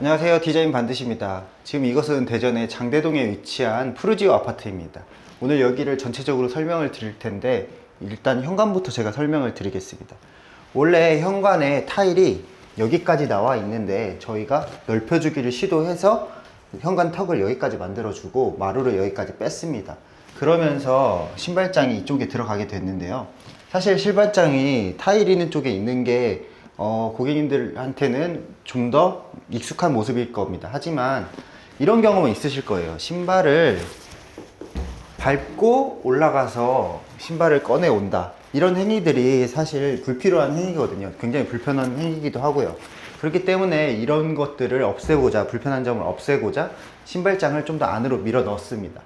안녕하세요. 디자인 반드시입니다. 지금 이것은 대전의 장대동에 위치한 푸르지오 아파트입니다. 오늘 여기를 전체적으로 설명을 드릴 텐데 일단 현관부터 제가 설명을 드리겠습니다. 원래 현관에 타일이 여기까지 나와 있는데 저희가 넓혀주기를 시도해서 현관 턱을 여기까지 만들어주고 마루를 여기까지 뺐습니다. 그러면서 신발장이 이쪽에 들어가게 됐는데요. 사실 신발장이 타일 있는 쪽에 있는 게 어, 고객님들한테는 좀 더 익숙한 모습일 겁니다. 하지만 이런 경험은 있으실 거예요. 신발을 밟고 올라가서 신발을 꺼내 온다. 이런 행위들이 사실 불필요한 행위거든요. 굉장히 불편한 행위이기도 하고요. 그렇기 때문에 이런 것들을 없애고자, 불편한 점을 없애고자 신발장을 좀 더 안으로 밀어 넣었습니다.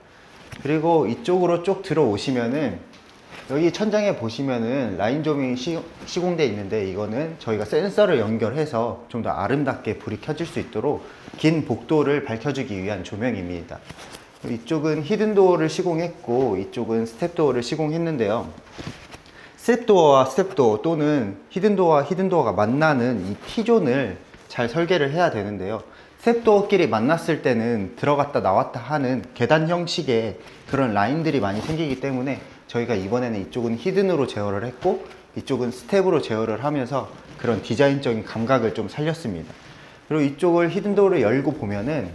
그리고 이쪽으로 쭉 들어오시면은 여기 천장에 보시면은 라인 조명이 시, 시공되어 있는데 이거는 저희가 센서를 연결해서 좀 더 아름답게 불이 켜질 수 있도록 긴 복도를 밝혀주기 위한 조명입니다. 이쪽은 히든도어를 시공했고 이쪽은 스텝도어를 시공했는데요. 스텝도어와 스텝도어 또는 히든도어와 히든도어가 만나는 이 T존을 잘 설계를 해야 되는데요. 스텝도어끼리 만났을 때는 들어갔다 나왔다 하는 계단 형식의 그런 라인들이 많이 생기기 때문에 저희가 이번에는 이쪽은 히든으로 제어를 했고 이쪽은 스텝으로 제어를 하면서 그런 디자인적인 감각을 좀 살렸습니다. 그리고 이쪽을 히든도어를 열고 보면은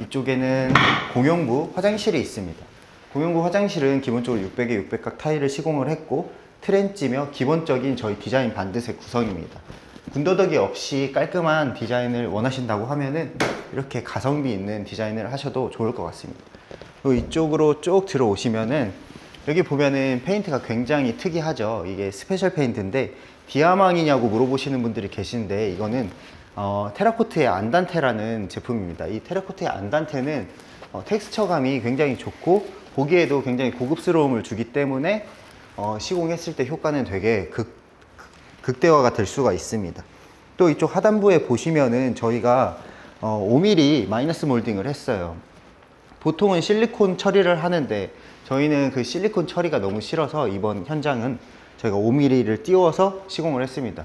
이쪽에는 공용부 화장실이 있습니다. 공용부 화장실은 기본적으로 600에 600각 타일을 시공을 했고 트렌치며 기본적인 저희 디자인 반드의 구성입니다. 군더더기 없이 깔끔한 디자인을 원하신다고 하면은 이렇게 가성비 있는 디자인을 하셔도 좋을 것 같습니다. 그리고 이쪽으로 쭉 들어오시면은 여기 보면은 페인트가 굉장히 특이하죠. 이게 스페셜 페인트인데 디아망이냐고 물어보시는 분들이 계신데 이거는 어, 테라코트의 안단테라는 제품입니다. 이 테라코트의 안단테는 어, 텍스처감이 굉장히 좋고 보기에도 굉장히 고급스러움을 주기 때문에 어, 시공했을 때 효과는 되게 극, 극대화가 될 수가 있습니다. 또 이쪽 하단부에 보시면은 저희가 어, 5mm 마이너스 몰딩을 했어요. 보통은 실리콘 처리를 하는데 저희는 그 실리콘 처리가 너무 싫어서 이번 현장은 저희가 5mm를 띄워서 시공을 했습니다.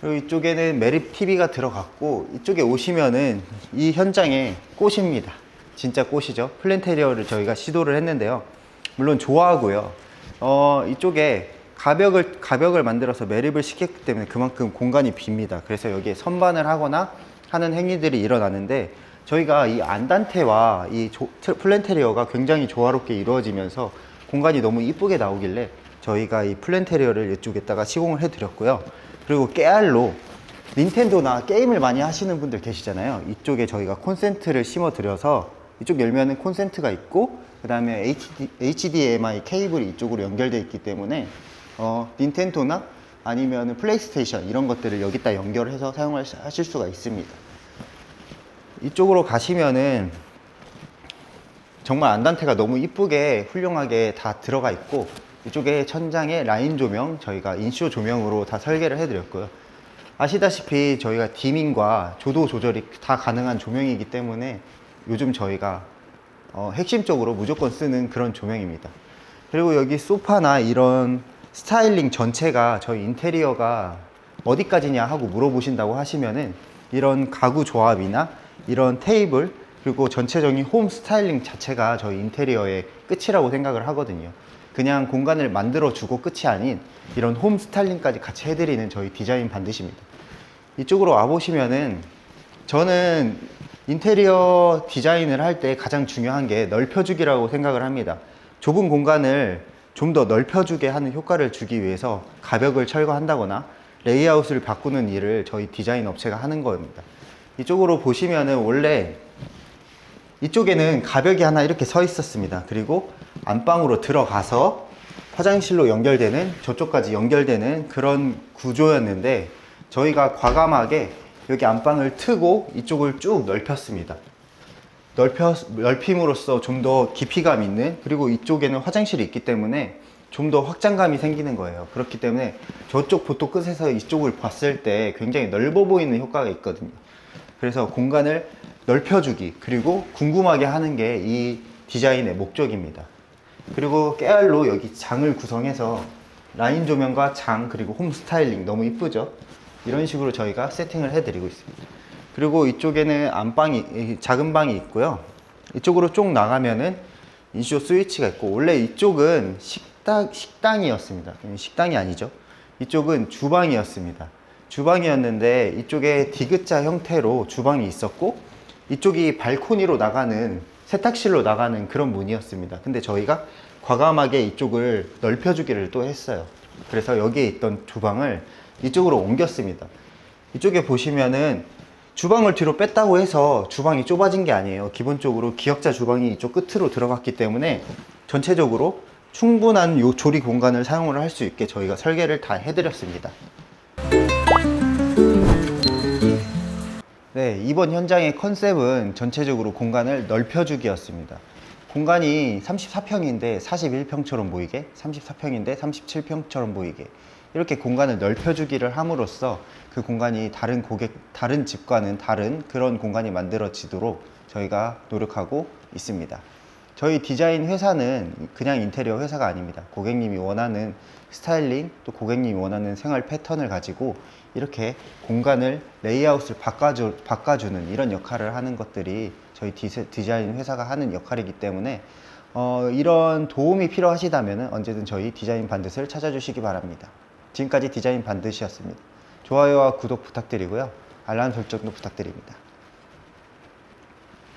그리고 이쪽에는 매립 TV가 들어갔고 이쪽에 오시면은 이 현장에 꽃입니다. 진짜 꽃이죠. 플랜테리어를 저희가 시도를 했는데요. 물론 좋아하고요. 어, 이쪽에 가벽을 가벽을 만들어서 매립을 시켰기 때문에 그만큼 공간이 빕니다. 그래서 여기에 선반을 하거나 하는 행위들이 일어나는데 저희가 이 안단테와 이 조- 트- 플랜테리어가 굉장히 조화롭게 이루어지면서 공간이 너무 이쁘게 나오길래 저희가 이 플랜테리어를 이쪽에다가 시공을 해드렸고요. 그리고 깨알로 닌텐도나 게임을 많이 하시는 분들 계시잖아요. 이쪽에 저희가 콘센트를 심어드려서 이쪽 열면은 콘센트가 있고 그 다음에 HD, HDMI 케이블이 이쪽으로 연결되어 있기 때문에 어, 닌텐도나 아니면 플레이스테이션 이런 것들을 여기다 연결해서 사용하실 수가 있습니다. 이쪽으로 가시면은 정말 안단테가 너무 이쁘게 훌륭하게 다 들어가 있고 이쪽에 천장에 라인 조명 저희가 인쇼 조명으로 다 설계를 해드렸고요. 아시다시피 저희가 디밍과 조도 조절이 다 가능한 조명이기 때문에 요즘 저희가 어, 핵심적으로 무조건 쓰는 그런 조명입니다. 그리고 여기 소파나 이런 스타일링 전체가 저희 인테리어가 어디까지냐 하고 물어보신다고 하시면은 이런 가구 조합이나 이런 테이블 그리고 전체적인 홈 스타일링 자체가 저희 인테리어의 끝이라고 생각을 하거든요. 그냥 공간을 만들어 주고 끝이 아닌 이런 홈 스타일링까지 같이 해드리는 저희 디자인 반드시입니다. 이쪽으로 와 보시면은 저는 인테리어 디자인을 할 때 가장 중요한 게 넓혀주기라고 생각을 합니다. 좁은 공간을 좀 더 넓혀주게 하는 효과를 주기 위해서 가벽을 철거한다거나 레이아웃을 바꾸는 일을 저희 디자인 업체가 하는 겁니다. 이쪽으로 보시면은 원래 이쪽에는 가벽이 하나 이렇게 서 있었습니다. 그리고 안방으로 들어가서 화장실로 연결되는 저쪽까지 연결되는 그런 구조였는데 저희가 과감하게 여기 안방을 트고 이쪽을 쭉 넓혔습니다. 넓혀, 넓힘으로써 좀 더 깊이감 있는 그리고 이쪽에는 화장실이 있기 때문에 좀 더 확장감이 생기는 거예요. 그렇기 때문에 저쪽 보도 끝에서 이쪽을 봤을 때 굉장히 넓어 보이는 효과가 있거든요. 그래서 공간을 넓혀주기 그리고 궁금하게 하는 게 이 디자인의 목적입니다. 그리고 깨알로 여기 장을 구성해서 라인 조명과 장 그리고 홈 스타일링 너무 이쁘죠? 이런 식으로 저희가 세팅을 해드리고 있습니다. 그리고 이쪽에는 안방이 이 작은 방이 있고요. 이쪽으로 쭉 나가면은 이쪽 스위치가 있고 원래 이쪽은 식당 식당이었습니다. 식당이 아니죠. 이쪽은 주방이었습니다. 주방이었는데 이쪽에 디귿자 형태로 주방이 있었고 이쪽이 발코니로 나가는 세탁실로 나가는 그런 문이었습니다. 근데 저희가 과감하게 이쪽을 넓혀주기를 또 했어요. 그래서 여기에 있던 주방을 이쪽으로 옮겼습니다. 이쪽에 보시면은 주방을 뒤로 뺐다고 해서 주방이 좁아진 게 아니에요. 기본적으로 기역자 주방이 이쪽 끝으로 들어갔기 때문에 전체적으로 충분한 요 조리 공간을 사용을 할 수 있게 저희가 설계를 다 해드렸습니다. 네, 이번 현장의 컨셉은 전체적으로 공간을 넓혀주기였습니다. 공간이 34평인데 41평처럼 보이게, 34평인데 37평처럼 보이게, 이렇게 공간을 넓혀주기를 함으로써 그 공간이 다른 고객, 다른 집과는 다른 그런 공간이 만들어지도록 저희가 노력하고 있습니다. 저희 디자인 회사는 그냥 인테리어 회사가 아닙니다. 고객님이 원하는 스타일링 또 고객님이 원하는 생활 패턴을 가지고 이렇게 공간을 레이아웃을 바꿔주, 바꿔주는 이런 역할을 하는 것들이 저희 디자인 회사가 하는 역할이기 때문에 어, 이런 도움이 필요하시다면 언제든 저희 디자인 반드스를 찾아주시기 바랍니다. 지금까지 디자인 반드시였습니다. 좋아요와 구독 부탁드리고요. 알람 설정도 부탁드립니다.